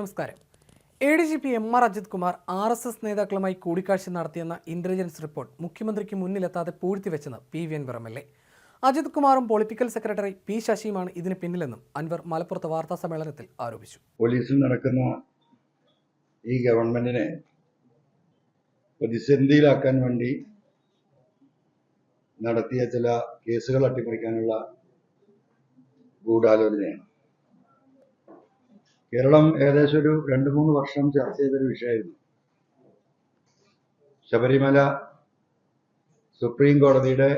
നമസ്കാരം. A D G P M R Ajith Kumar R S S നേതാക്കളുമായി കൂടിക്കാഴ്ച നടത്തിയെന്ന ഇന്റലിജൻസ് റിപ്പോർട്ട് മുഖ്യമന്ത്രിക്ക് മുന്നിലെത്താതെ പൂഴ്ത്തിവെച്ചെന്ന് P V Anvar M L A. Ajith കുമാറും പൊളിറ്റിക്കൽ സെക്രട്ടറി പി ശശിയുമാണ് ഇതിന് പിന്നിലെന്നും അൻവർ മലപ്പുറത്ത് വാർത്താ സമ്മേളനത്തിൽ ആരോപിച്ചു. പോലീസിൽ നടക്കുന്ന ഈ ഗവൺമെന്റിനെ പ്രതിസന്ധിയിലാക്കാൻ വേണ്ടി നടത്തിയ ചില കേസുകൾ അട്ടിമറിക്കാനുള്ള ഗൂഢാലോചനയാണ്. കേരളം ഏകദേശം ഒരു രണ്ട് മൂന്ന് വർഷം ചർച്ച ചെയ്തൊരു വിഷയമായിരുന്നു. ശബരിമല സുപ്രീം കോടതിയുടെ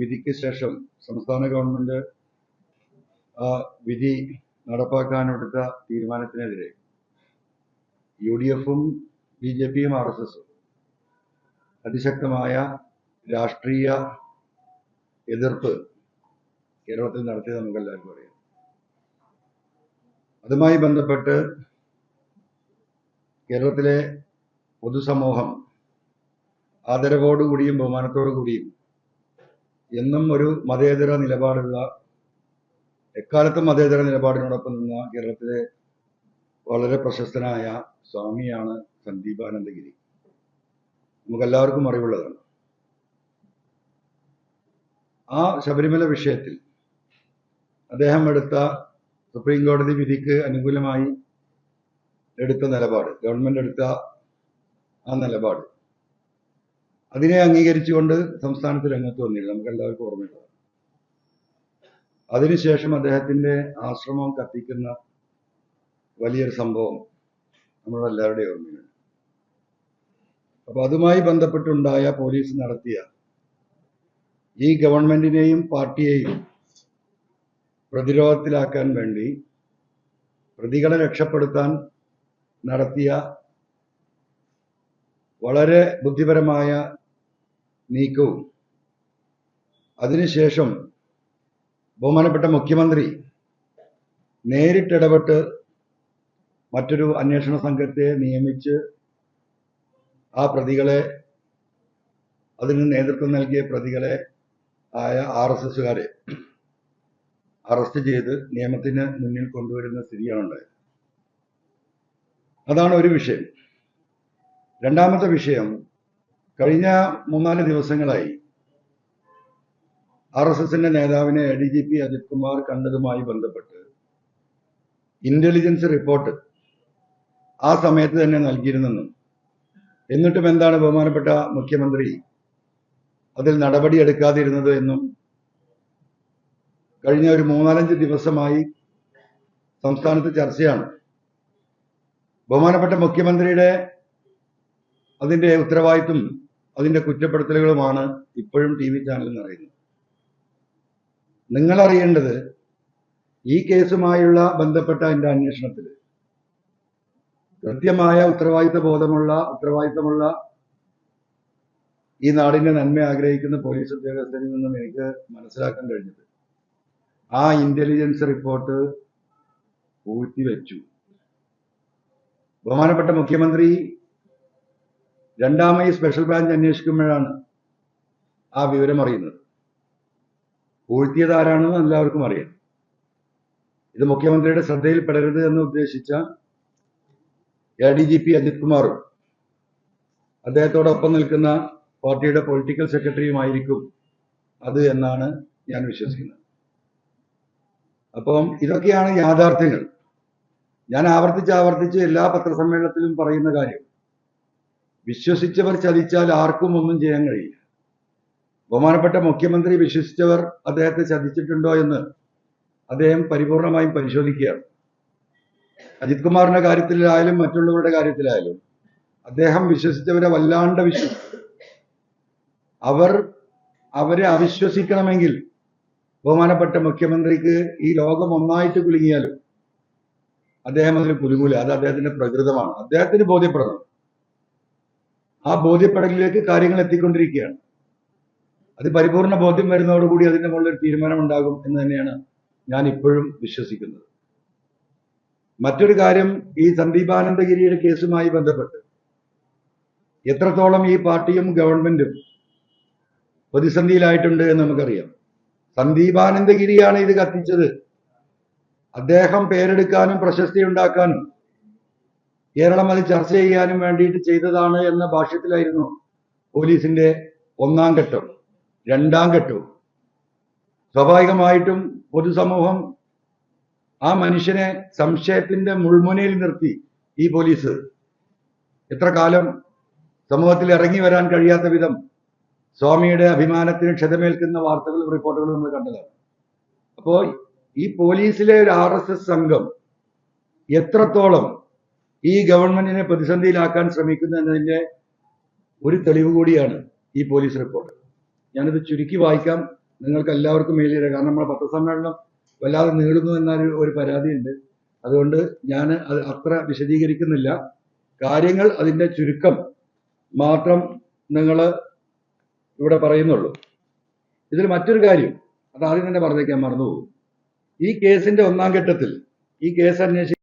വിധിക്ക് ശേഷം സംസ്ഥാന ഗവൺമെന്റ് ആ വിധി നടപ്പാക്കാനെടുത്ത തീരുമാനത്തിനെതിരെ യു ഡി എഫും ബി ജെ പിയും ആർ എസ് എസും അതിശക്തമായ രാഷ്ട്രീയ എതിർപ്പ് കേരളത്തിൽ നടത്തിയത് നമുക്കെല്ലാവർക്കും അറിയാം. അതുമായി ബന്ധപ്പെട്ട് കേരളത്തിലെ പൊതുസമൂഹം ആദരവോടുകൂടിയും ബഹുമാനത്തോടു കൂടിയും എന്നും ഒരു മതേതര നിലപാടുള്ള എക്കാലത്തും മതേതര നിലപാടിനോടൊപ്പം നിന്ന കേരളത്തിലെ വളരെ പ്രശസ്തനായ സ്വാമിയാണ് സന്ദീപാനന്ദഗിരി. നമുക്കെല്ലാവർക്കും അറിവുള്ളതാണ്. ആ ശബരിമല വിഷയത്തിൽ അദ്ദേഹം എടുത്ത സുപ്രീം കോടതി വിധിക്ക് അനുകൂലമായി എടുത്ത നിലപാട് ഗവൺമെന്റ് എടുത്ത ആ നിലപാട്. അതിനെ അംഗീകരിച്ചുകൊണ്ട് സംസ്ഥാനത്ത് രംഗത്ത് വന്നില്ല നമുക്ക് എല്ലാവർക്കും ഓർമ്മയുള്ളത് അതിനുശേഷം അദ്ദേഹത്തിന്റെ ആശ്രമം കത്തിക്കുന്ന വലിയൊരു സംഭവം നമ്മുടെ എല്ലാവരുടെയും ഓർമ്മയുണ്ട് അപ്പൊ അതുമായി ബന്ധപ്പെട്ടുണ്ടായ പോലീസ് നടത്തിയ ഈ ഗവൺമെന്റിനെയും പാർട്ടിയെയും പ്രതിരോധത്തിലാക്കാൻ വേണ്ടി പ്രതികളെ രക്ഷപ്പെടുത്താൻ നടത്തിയ വളരെ ബുദ്ധിപരമായ നീക്കവും. അതിനുശേഷം ബഹുമാനപ്പെട്ട മുഖ്യമന്ത്രി നേരിട്ടിടപെട്ട് മറ്റൊരു അന്വേഷണ സംഘത്തെ നിയമിച്ച് ആ പ്രതികളെ അതിന് നേതൃത്വം നൽകിയ പ്രതികളെ ആയ ആർ എസ് എസുകാരെ അറസ്റ്റ് ചെയ്ത് നിയമത്തിന് മുന്നിൽ കൊണ്ടുവരുന്ന സ്ഥിതിയാണ് ഉണ്ടായത് അതാണ് ഒരു വിഷയം. രണ്ടാമത്തെ വിഷയം കഴിഞ്ഞ മൂന്നാൽ ദിവസങ്ങളായി ആർ എസ് എസിന്റെ നേതാവിനെ D G P Ajith Kumar കണ്ടതുമായി ബന്ധപ്പെട്ട് ഇന്റലിജൻസ് റിപ്പോർട്ട് ആ സമയത്ത് തന്നെ നൽകിയിരുന്നെന്നും എന്നിട്ടും എന്താണ് ബഹുമാനപ്പെട്ട മുഖ്യമന്ത്രി അതിൽ നടപടിയെടുക്കാതിരുന്നത് എന്നും കഴിഞ്ഞ ഒരു മൂന്നാലഞ്ച് ദിവസമായി സംസ്ഥാനത്ത് ചർച്ചയാണ്. ബഹുമാനപ്പെട്ട മുഖ്യമന്ത്രിയുടെ അതിന്റെ ഉത്തരവാദിത്വം അതിന്റെ കുറ്റപ്പെടുത്തലുകളുമാണ് ഇപ്പോഴും ടി വി ചാനലിൽ നിറയുന്നത്. നിങ്ങൾ അറിയേണ്ടത് ഈ കേസുമായുള്ള ബന്ധപ്പെട്ട എന്റെ അന്വേഷണത്തിൽ കൃത്യമായ ഉത്തരവാദിത്ത ബോധമുള്ള ഉത്തരവാദിത്തമുള്ള ഈ നാടിന്റെ നന്മ ആഗ്രഹിക്കുന്ന പോലീസ് ഉദ്യോഗസ്ഥരിൽ നിന്നും എനിക്ക് മനസ്സിലാക്കാൻ കഴിഞ്ഞത് ആ ഇന്റലിജൻസ് റിപ്പോർട്ട് പൂഴ്ത്തിവെച്ചു ബഹുമാനപ്പെട്ട മുഖ്യമന്ത്രി രണ്ടാമത് സ്പെഷ്യൽ ബ്രാഞ്ച് അന്വേഷിക്കുമ്പോഴാണ് ആ വിവരം അറിയുന്നത്. പൂഴ്ത്തിയത് ആരാണെന്ന് എല്ലാവർക്കും അറിയാം. ഇത് മുഖ്യമന്ത്രിയുടെ ശ്രദ്ധയിൽപ്പെടരുത് എന്ന് ഉദ്ദേശിച്ച A D G P Ajith കുമാറും അദ്ദേഹത്തോടൊപ്പം നിൽക്കുന്ന പാർട്ടിയുടെ പൊളിറ്റിക്കൽ സെക്രട്ടറിയുമായിരിക്കും അത് എന്നാണ് ഞാൻ വിശ്വസിക്കുന്നത്. അപ്പം ഇതൊക്കെയാണ് യാഥാർത്ഥ്യങ്ങൾ. ഞാൻ ആവർത്തിച്ച് ആവർത്തിച്ച് എല്ലാ പത്രസമ്മേളനത്തിലും പറയുന്ന കാര്യം. വിശ്വസിച്ചവർ ചതിച്ചാൽ ആർക്കും ഒന്നും ചെയ്യാൻ കഴിയില്ല. ബഹുമാനപ്പെട്ട മുഖ്യമന്ത്രി വിശ്വസിച്ചവർ അദ്ദേഹത്തെ ചതിച്ചിട്ടുണ്ടോ എന്ന് അദ്ദേഹം പരിപൂർണമായും പരിശോധിക്കുകയാണ്. അജിത് കുമാറിന്റെ കാര്യത്തിലായാലും മറ്റുള്ളവരുടെ കാര്യത്തിലായാലും അദ്ദേഹം വിശ്വസിച്ചവരെ വല്ലാണ്ട് വിശ്വസിച്ചു. അവർ അവരെ അവിശ്വസിക്കണമെങ്കിൽ ബഹുമാനപ്പെട്ട മുഖ്യമന്ത്രിക്ക് ഈ ലോകം ഒന്നായിട്ട് കുലുങ്ങിയാലും അദ്ദേഹം അതിൽ കുലുങ്ങൂല. അത് അദ്ദേഹത്തിന്റെ പ്രകൃതമാണ്. അദ്ദേഹത്തിന് ബോധ്യപ്പെടണം. ആ ബോധ്യപ്പെടലിലേക്ക് കാര്യങ്ങൾ എത്തിക്കൊണ്ടിരിക്കുകയാണ്. അത് പരിപൂർണ ബോധ്യം വരുന്നതോടുകൂടി അതിന്റെ മുകളിൽ ഒരു തീരുമാനം ഉണ്ടാകും എന്ന് തന്നെയാണ് ഞാൻ ഇപ്പോഴും വിശ്വസിക്കുന്നത്. മറ്റൊരു കാര്യം ഈ സന്ദീപാനന്ദഗിരിയുടെ കേസുമായി ബന്ധപ്പെട്ട് എത്രത്തോളം ഈ പാർട്ടിയും ഗവൺമെന്റും പ്രതിസന്ധിയിലായിട്ടുണ്ട് എന്ന് നമുക്കറിയാം. സന്ദീപാനന്ദഗിരിയാണ് ഇത് കത്തിച്ചത്. അദ്ദേഹം പേരെടുക്കാനും പ്രശസ്തി ഉണ്ടാക്കാനും കേരളം അത് ചർച്ച ചെയ്യാനും വേണ്ടിയിട്ട് ചെയ്തതാണ് എന്ന ഭാഷ്യത്തിലായിരുന്നു പോലീസിന്റെ ഒന്നാം ഘട്ടം രണ്ടാം ഘട്ടവും. സ്വാഭാവികമായിട്ടും പൊതുസമൂഹം ആ മനുഷ്യനെ സംശയത്തിന്റെ മുൾമുനയിൽ നിർത്തി ഈ പോലീസ്. എത്ര കാലം സമൂഹത്തിൽ ഇറങ്ങി വരാൻ കഴിയാത്ത വിധം സ്വാമിയുടെ അഭിമാനത്തിന് ക്ഷതമേൽക്കുന്ന വാർത്തകളും റിപ്പോർട്ടുകളും നമ്മൾ കണ്ടതാണ്. അപ്പോൾ ഈ പോലീസിലെ ഒരു ആർ എസ് എസ് സംഘം എത്രത്തോളം ഈ ഗവൺമെന്റിനെ പ്രതിസന്ധിയിലാക്കാൻ ശ്രമിക്കുന്നു എന്നതിന്റെ ഒരു തെളിവ് കൂടിയാണ് ഈ പോലീസ് റിപ്പോർട്ട്. ഞാനിത് ചുരുക്കി വായിക്കാം. നിങ്ങൾക്ക് എല്ലാവർക്കും മേലിട കാരണം നമ്മുടെ പത്രസമ്മേളനം വല്ലാതെ നേടുന്നു എന്നൊരു ഒരു പരാതിയുണ്ട്. അതുകൊണ്ട് ഞാൻ അത് അത്ര വിശദീകരിക്കുന്നില്ല. കാര്യങ്ങൾ അതിന്റെ ചുരുക്കം മാത്രം നിങ്ങൾ ഇവിടെ പറയുന്നുള്ളൂ. ഇതിൽ മറ്റൊരു കാര്യം അത് ആദ്യം തന്നെ പറഞ്ഞേക്കാൻ മറന്നുപോകും. ഈ കേസിന്റെ ഒന്നാം ഘട്ടത്തിൽ ഈ കേസ് അന്വേഷിക്കുന്ന